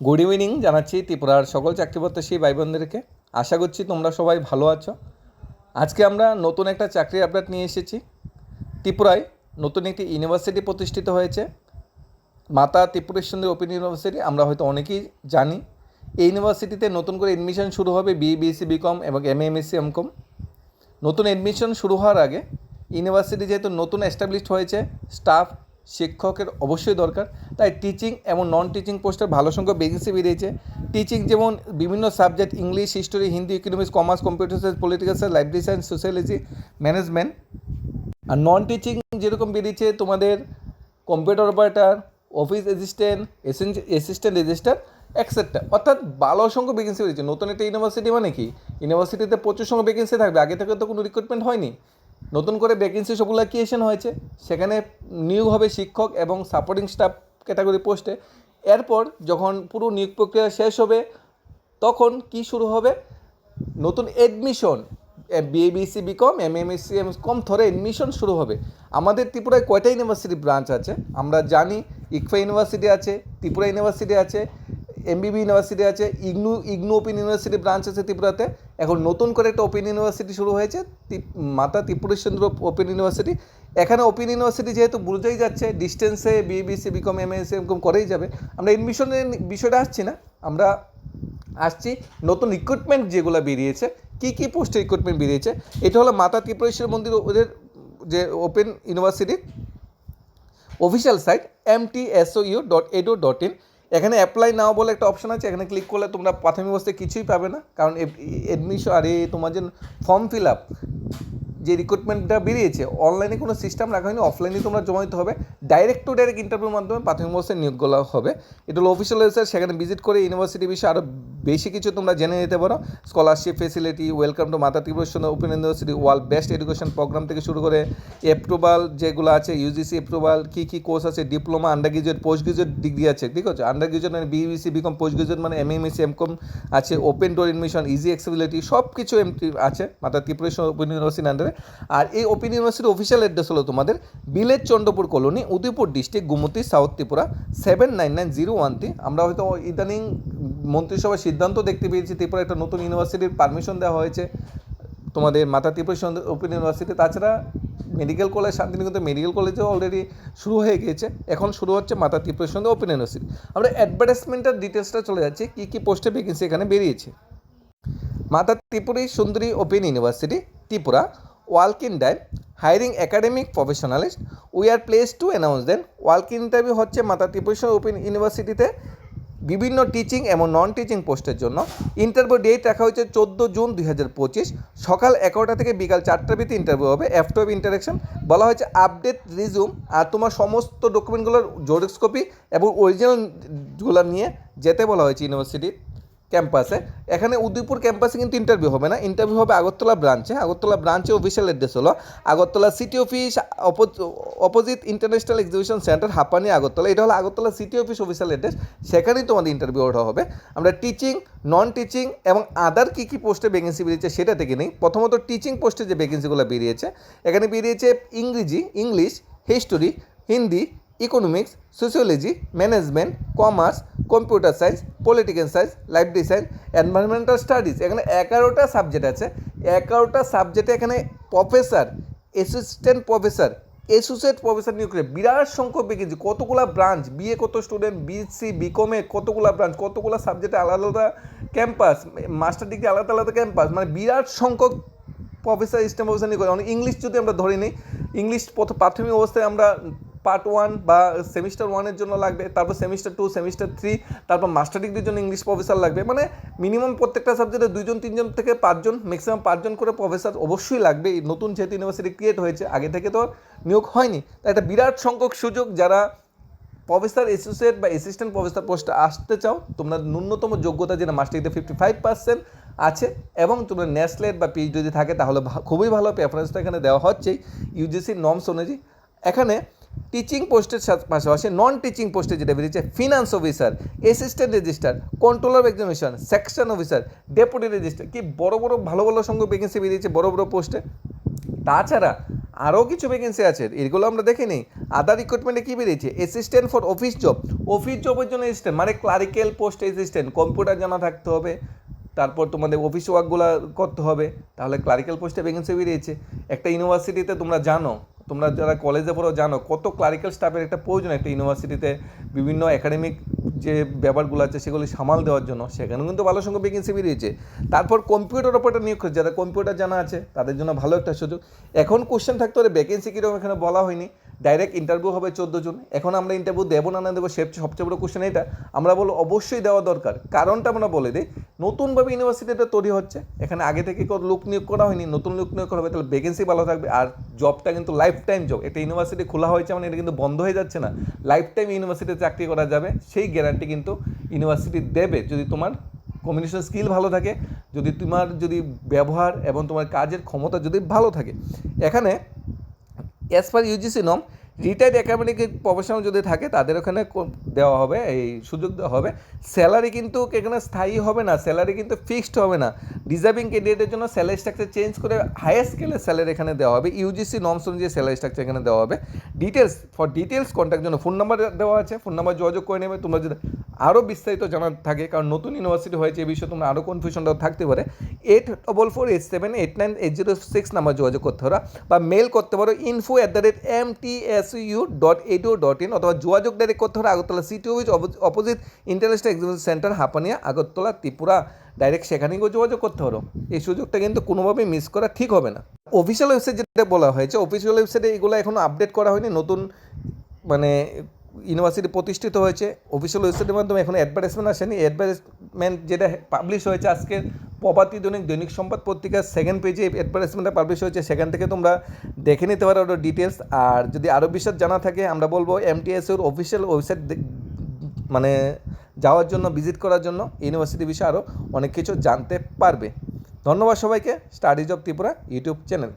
Good evening জানাচ্ছি ত্রিপুরার সকল চাকরি প্রত্যাশী ভাই বোনদেরকে আশা করছি তোমরা সবাই ভালো আছো। আজকে আমরা নতুন একটা চাকরির আপডেট নিয়ে এসেছি। ত্রিপুরায় নতুন একটি ইউনিভার্সিটি প্রতিষ্ঠিত হয়েছে। মাতা ত্রিপুরেশ্বরী ওপেন ইউনিভার্সিটি আমরা হয়তো অনেকেই জানি। এই ইউনিভার্সিটিতে নতুন করে এডমিশন শুরু হবে বি বিএসসি বিকম এবং এম এমএসসি এমকম নতুন এডমিশন শুরু হওয়ার আগে ইউনিভার্সিটি যেহেতু নতুন এস্টাবলিশড হয়েছে স্টাফ শিক্ষকের অবশ্যই দরকার। তাই টিচিং এবং নন টিচিং পোস্টের ভালো সংখ্যক ভ্যাকেন্সি বেরিয়েছে। টিচিং যেমন বিভিন্ন subject English history Hindi economics commerce computer science political science library science sociology management আর নন টিচিং যেরকম বেরিয়েছে তোমাদের computer operator office assistant assistant registrar etcetera অর্থাৎ ভালো সংখ্যক ভ্যাকেন্সি বেরিয়েছে। নতুন একটা ইউনিভার্সিটি মানে কি? ইউনিভার্সিটিতে প্রচুর সংখ্যক ভ্যাকেন্সি থাকবে। আগে থেকে তো কোনো রিক্রুটমেন্ট হয়নি। নতুন করে ভ্যাকেন্সি সবগুলো ক্রিয়েশন হয়েছে। সেখানে নিয়োগ হবে শিক্ষক এবং সাপোর্টিং স্টাফ ক্যাটাগরি পোস্টে এরপর যখন পুরো নিয়োগ প্রক্রিয়া শেষ হবে, তখন কি শুরু হবে? নতুন admission BA BSc BCom M MSc M com থরে এডমিশন শুরু হবে। আমাদের ত্রিপুরায় কয়টা ইউনিভার্সিটি ব্রাঞ্চ আছে? আমরা জানি, ইকফা ইউনিভার্সিটি আছে, ত্রিপুরা ইউনিভার্সিটি আছে এমবিবি ইউনিভার্সিটি আছে IGNOU IGNOU open university branch আছে ত্রিপুরাতে। এখন নতুন করে একটা ওপেন ইউনিভার্সিটি শুরু হয়েছে মাতা ত্রিপুরেশ্বর ওপেন ইউনিভার্সিটি এখানে ওপেন ইউনিভার্সিটি যেহেতু বুঝতেই যাচ্ছে ডিস্টেন্সে BBC BCom M S M করেই যাবে। আমরা এডমিশনের বিষয়টা আসছি না, আমরা আসছি নতুন রিক্রুটমেন্ট যেগুলো বেরিয়েছে, কী কী পোস্টে রিক্রুটমেন্ট বেরিয়েছে। এটা হলো মাতা ত্রিপুরেশ্বর মন্দির ওদের যে open university official site M T S O U dot edu dot in এখানে অ্যাপ্লাই নাও বলে একটা অপশান আছে, এখানে ক্লিক করলে তোমরা প্রাথমিক অবস্থায় কিছুই পাবে না। কারণ এডমিশন আর এই তোমার যে ফর্ম ফিল আপ যে রিক্রুটমেন্টটা বেরিয়েছে অনলাইনে কোনো সিস্টেম রাখা হয়নি অফলাইনে তোমরা জমা দিতে হবে। ডাইরেক্ট টু ডাইরেক্ট ইন্টারভিউর মাধ্যমে প্রাথমিক অবস্থায় করা হবে। এটা হলো অফিসিয়াল ওয়েবসাইট সেখানে ভিজিট করে ইউনিভার্সিটি বিষয়ে আরও বেশি কিছু তোমরা জেনে নিতে পারো। Scholarship facility welcome to Mata Tripureshwar open university world best education program থেকে শুরু করে অ্যাপ্রুভাল যেগুলো আছে ইউজিসি অ্যাপ্রুভাল কী কী কোর্স আছে diploma under graduate post graduate degree আছে? ঠিক আছে আন্ডার গ্রাজুয়েট মানে বিবিসি বিকম পোস্ট গ্রাজুয়েট মানে এম এমএসি এমকম আছে open door admission easy accessibility সব কিছু এমটি আছে মাতা ত্রিপুরেশ্বর ওপেন ইউনিভার্সিটির আন্ডারে আর এই ওপেন ইউনিভার্সিটির অফিসিয়াল অ্যাড্রেস হলো তোমাদের village Chandrapur colony Udaipur district Gumti south Tripura seven nine nine zero ওয়ানটি আমরা হয়তো ইদানিং মন্ত্রিসভার সিদ্ধান্ত দেখতে পেয়েছি ত্রিপুরা একটা নতুন ইউনিভার্সিটির পারমিশন দেওয়া হয়েছে। তোমাদের মাতা ত্রিপুরা ওপেন ইউনিভার্সিটি, তাছাড়া মেডিকেল কলেজ, শান্তিনিকেতন মেডিকেল কলেজেও অলরেডি শুরু হয়ে গিয়েছে। এখন শুরু হচ্ছে মাতা ত্রিপুরা সঙ্গে ওপেন ইউনিভার্সিটি। আমরা অ্যাডভার্টাইজমেন্টের ডিটেলসটা চলে যাচ্ছে, কী কী পোস্টে ভ্যাকেন্সি এখানে বেরিয়েছে। Mata Tripuri Sundari open university, Tripura work in dime hiring academic professionalist we are place to announce then work interview হচ্ছে মাতা ত্রিপুরেশ্বর ওপেন ইউনিভার্সিটিতে বিভিন্ন টিচিং এবং নন টিচিং পোস্টের জন্য। ইন্টারভিউ ডেট রাখা হয়েছে চোদ্দ জুন দুই হাজার পঁচিশ। সকাল এগারোটা থেকে বিকাল চারটার ভিতরে ইন্টারভিউ হবে। অ্যাফটো অফ ইন্টারাকশন বলা হয়েছে আপডেট রিজুম আর তোমার সমস্ত ডকুমেন্টগুলোর জেরক্স কপি এবং অরিজিনালগুলো নিয়ে যেতে বলা হয়েছে ইউনিভার্সিটির ক্যাম্পাসে। এখানে উদয়পুর ক্যাম্পাসে কিন্তু ইন্টারভিউ হবে না। ইন্টারভিউ হবে আগরতলা ব্রাঞ্চে আগরতলা ব্রাঞ্চে অফিসিয়াল অ্যাড্রেস হলো। Agartala city office opposite international exhibition centre Hapania Agartala. এটা হলো Agartala city office official address সেখানেই তোমাদের ইন্টারভিউ ওঠা হবে। আমরা টিচিং নন টিচিং এবং আদার কী কী পোস্টে ভ্যাকেন্সি বেরিয়েছে সেটা থেকে নেই। প্রথমত টিচিং পোস্টে যে ভ্যাকেন্সিগুলো বেরিয়েছে, এখানে বেরিয়েছে ইংরেজি, English history Hindi economics sociology management commerce computer science political science library science environmental studies এখানে এগারোটা সাবজেক্ট আছে। এগারোটা সাবজেক্টে এখানে professor assistant professor associate professor নিয়োগ করে বিরাট সংখ্যক ভ্যাকেন্সি কতগুলা ব্রাঞ্চ বিএ কত স্টুডেন্ট বিএসসি বিকমে কতগুলা ব্রাঞ্চ কতগুলো সাবজেক্টে আলাদা আলাদা ক্যাম্পাস মাস্টার ডিগ্রি আলাদা আলাদা ক্যাম্পাস মানে বিরাট সংখ্যক প্রফেসর স্টেম প্রফেসর নিয়ে করে। অনেক ইংলিশ যদি আমরা ধরে নিই ইংলিশ প্রথম প্রাথমিক অবস্থায় আমরা পার্ট ওয়ান বা সেমিস্টার ওয়ানের জন্য লাগবে, তারপর সেমিস্টার টু সেমিস্টার থ্রি তারপর মাস্টার ডিগ্রির জন্য ইংলিশ প্রফেসর লাগবে। মানে মিনিমাম প্রত্যেকটা সাবজেক্টে দুজন তিনজন থেকে পাঁচজন ম্যাক্সিমাম পাঁচজন করে প্রফেসর অবশ্যই লাগবে। এই নতুন যেহেতু ইউনিভার্সিটি ক্রিয়েট হয়েছে, আগে থেকে তো নিয়োগ হয়নি, তাই একটা বিরাট সংখ্যক সুযোগ যারা প্রফেসর অ্যাসোসিয়েট বা অ্যাসিস্ট্যান্ট প্রফেসর পোস্টে আসতে চাও, তোমরা ন্যূনতম যোগ্যতা যেটা মাস্টার ডিগ্রিতে ফিফটি ফাইভ পার্সেন্ট আছে, এবং তোমরা নেসলেট বা পিএইচ যদি থাকে, তাহলে খুবই ভালো প্রেফারেন্সটা এখানে দেওয়া হচ্ছেই ইউজিসির নর্মস অনুযায়ী। এখানে টিচিং পোস্টের পাশাপাশি নন টিচিং পোস্টে যেটা বেরিয়েছে finance officer assistant registrar controller examination section officer deputy registrar কি বড় বড় ভালো ভালো সংখ্যক ভ্যাকেন্সি বেরিয়েছে বড় বড় পোস্টে তাছাড়া আরও কিছু ভ্যাকেন্সি আছে, এগুলো আমরা দেখে নিই আদার রিক্রুটমেন্টে কী বেরিয়েছে? Assistant for office job office জবের জন্য অ্যাসিস্ট্যান্ট মানে ক্লারিক্যাল পোস্ট অ্যাসিস্ট্যান্ট কম্পিউটার জানা থাকতে হবে, তারপর তোমাদের অফিস ওয়ার্কগুলো করতে হবে, তাহলে ক্লারিক্যাল পোস্টে ভ্যাকেন্সি বেরিয়েছে। একটা ইউনিভার্সিটিতে তোমরা জানো তোমরা যারা কলেজে পড়ো জানো কত ক্লারিক্যাল স্টাফের একটা প্রয়োজন একটা ইউনিভার্সিটিতে বিভিন্ন একাডেমিক যে ব্যাপারগুলো আছে সেগুলি সামাল দেওয়ার জন্য। সেখানেও কিন্তু ভালো সংখ্যক ভ্যাকেন্সি বেরিয়েছে। তারপর কম্পিউটার অপারেটর নিয়োগ করছে। যারা কম্পিউটার জানা আছে, তাদের জন্য ভালো একটা সুযোগ। এখন কোশ্চেন থাকতে পারে ভ্যাকেন্সি কীরকম এখানে বলা হয়নি। ডাইরেক্ট ইন্টারভিউ হবে চোদ্দ জন। এখন আমরা ইন্টারভিউ দেবো না না দেবো, সে সবচেয়ে বড় কোশ্চেন এটা। আমরা বলো অবশ্যই দেওয়া দরকার। কারণটা আমরা বলে দিই, নতুনভাবে ইউনিভার্সিটিটা তৈরি হচ্ছে। এখানে আগে থেকে লোক নিয়োগ করা হয়নি, নতুন লোক নিয়োগ করা হবে, তাহলে ভ্যাকেন্সি ভালো থাকবে। আর জবটা কিন্তু লাইফ টাইম জব একটা ইউনিভার্সিটি খোলা হয়েছে মানে এটা কিন্তু বন্ধ হয়ে যাচ্ছে না। লাইফ টাইম ইউনিভার্সিটিতে চাকরি করা যাবে। সেই গ্যারান্টি কিন্তু ইউনিভার্সিটি দেবে। যদি তোমার কমিউনিকেশন স্কিল ভালো থাকে, যদি তোমার যদি ব্যবহার এবং তোমার কাজের ক্ষমতা যদি ভালো থাকে। এখানে অ্যাজ পার ইউজিসি নম রিটায়ার্ড একাডেমিক প্রফেশনাল যদি থাকে, তাদের ওখানে দেওয়া হবে, এই সুযোগ দেওয়া হবে। স্যালারি কিন্তু এখানে স্থায়ী হবে না স্যালারি কিন্তু ফিক্সড হবে না। ডিজার্ভিং ক্যান্ডিডেটের জন্য স্যালারি স্ট্রাকচার চেঞ্জ করে হায়ার স্কেলের স্যালারি এখানে দেওয়া হবে। ইউজিসি নর্মস অনুযায়ী স্যালারি স্ট্রাকচার এখানে দেওয়া হবে। ডিটেলস ফর ডিটেলস কন্ট্যাক্ট জন্য ফোন নাম্বার দেওয়া আছে। ফোন নাম্বার যোগাযোগ করে নেবে। তোমরা যদি আরও বিস্তারিত জানার থাকে, কারণ নতুন ইউনিভার্সিটি হয়েছে এই বিষয়ে তোমরা আরও কনফিউশনটাও থাকতে পারে। Eight double four eight seven eight nine eight zero six number যোগাযোগ করতে পারো। বা মেল করতে পারো info at the rate M T S U dot edu dot in অথবা যোগাযোগ ডাইরেক্ট করতে পারো Agartala city office opposite international exhibition centre Hapania, Agartala, Tripura direct সেখানে গিয়ে যোগাযোগ করতে পারো। এই সুযোগটা কিন্তু কোনোভাবেই মিস করা ঠিক হবে না। অফিসিয়াল ওয়েবসাইট যেটা বলা হয়েছে অফিসিয়াল ওয়েবসাইটে এগুলো এখনও আপডেট করা হয়নি, নতুন মানে ইউনিভার্সিটি প্রতিষ্ঠিত হয়েছে। অফিসিয়াল ওয়েবসাইটের মাধ্যমে এখন অ্যাডভার্টাইজমেন্ট আসেনি। অ্যাডভার্টাইজমেন্ট যেটা পাবলিশ হয়েছে আজকে প্রভাতী দৈনিক দৈনিক সম্বাদ পত্রিকার সেকেন্ড পেজে অ্যাডভার্টাইজমেন্টটা পাবলিশ হয়েছে, সেখান থেকে তোমরা দেখে নিতে পারো ওটা ডিটেলস আর যদি আরও বিশদ জানা থাকে, আমরা বলব এমটিএসের অফিসিয়াল ওয়েবসাইট মানে যাওয়ার জন্য ভিজিট করার জন্য ইউনিভার্সিটি বিষয়ে আরও অনেক কিছু জানতে পারবে। ধন্যবাদ সবাইকে। Studies of Tripura YouTube channel